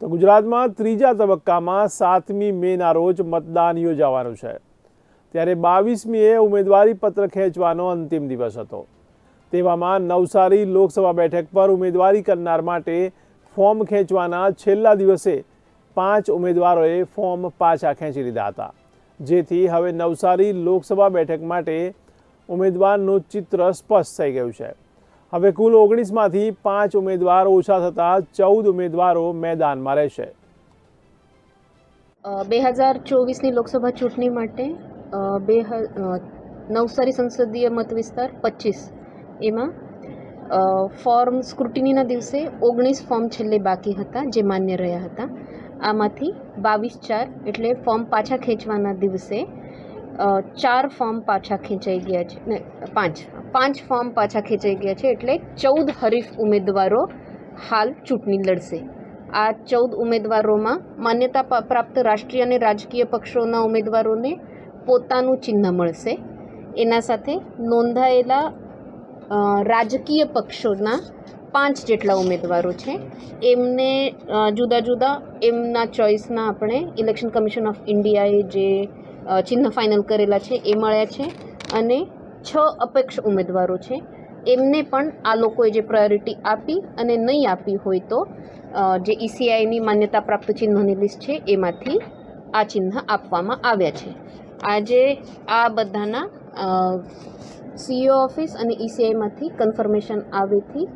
તો ગુજરાતમાં ત્રીજા તબક્કામાં સાતમી મેના રોજ મતદાન યોજાવાનું છે. ત્યારે બાવીસમીએ ઉમેદવારી પત્ર ખેંચવાનો અંતિમ દિવસ હતો. તેવામાં નવસારી લોકસભા બેઠક પર ઉમેદવારી કરનાર માટે ફોર્મ ખેંચવાના છેલ્લા દિવસે પાંચ ઉમેદવારોએ ફોર્મ પાછા ખેંચી લીધા હતા. જેથી હવે નવસારી લોકસભા બેઠક માટે ઉમેદવારનું ચિત્ર સ્પષ્ટ થઈ ગયું છે. હવે કુલ ઓગણીસમાંથી પાંચ ઉમેદવાર ઓછા થતાં ચૌદ ઉમેદવારો મેદાનમાં રહેશે. બે હજાર ચોવીસની લોકસભા ચૂંટણી માટે બે નવસારી સંસદીય મત વિસ્તાર પચીસ. એમાં ફોર્મ સ્ક્રુટિનીના દિવસે ઓગણીસ ફોર્મ છેલ્લે બાકી હતા, જે માન્ય રહ્યા હતા. આમાંથી બાવીસ ચાર એટલે ફોર્મ પાછા ખેંચવાના દિવસે ચાર ફોર્મ પાછા ખેંચાઈ ગયા છે. ને, પાંચ. પાંચ ફોર્મ પાછા ખેંચાઈ ગયા છે એટલે ચૌદ હરીફ ઉમેદવારો હાલ ચૂંટણી લડશે. આ ચૌદ ઉમેદવારોમાં માન્યતા પ્રાપ્ત રાષ્ટ્રીય અને રાજકીય પક્ષોના ઉમેદવારોને પોતાનું ચિહ્ન મળશે. એના સાથે નોંધાયેલા રાજકીય પક્ષોના પાંચ જેટલા ઉમેદવારો છે. એમને જુદા જુદા એમના ચોઇસના આપણે ઇલેક્શન કમિશન ઓફ ઇન્ડિયાએ જે ચિહ્ન ફાઇનલ કરેલા છે, એ મળ્યા છે અને છ અપેક્ષ ઉમેદવારો છે. એમને પણ આ લોકોએ જે પ્રાયોરિટી આપી અને નહીં આપી હોય તો જે ઈસીઆઈની માન્યતા પ્રાપ્ત ચિહ્નોની લિસ્ટ છે, એમાંથી આ ચિહ્ન આપવામાં આવ્યા છે. આજે આ બધાના સીઓ ઓફિસ અને ઈસીઆઈમાંથી કન્ફર્મેશન આવેથી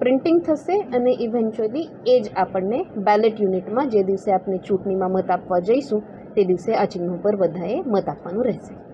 પ્રિન્ટિંગ થશે અને ઇવેન્ચ્યુઅલી એ જ આપણને બેલેટ યુનિટમાં જે દિવસે આપણે ચૂંટણીમાં મત આપવા જઈશું તે દિવસે આ ચિહ્નો પર બધાએ મત આપવાનું રહેશે.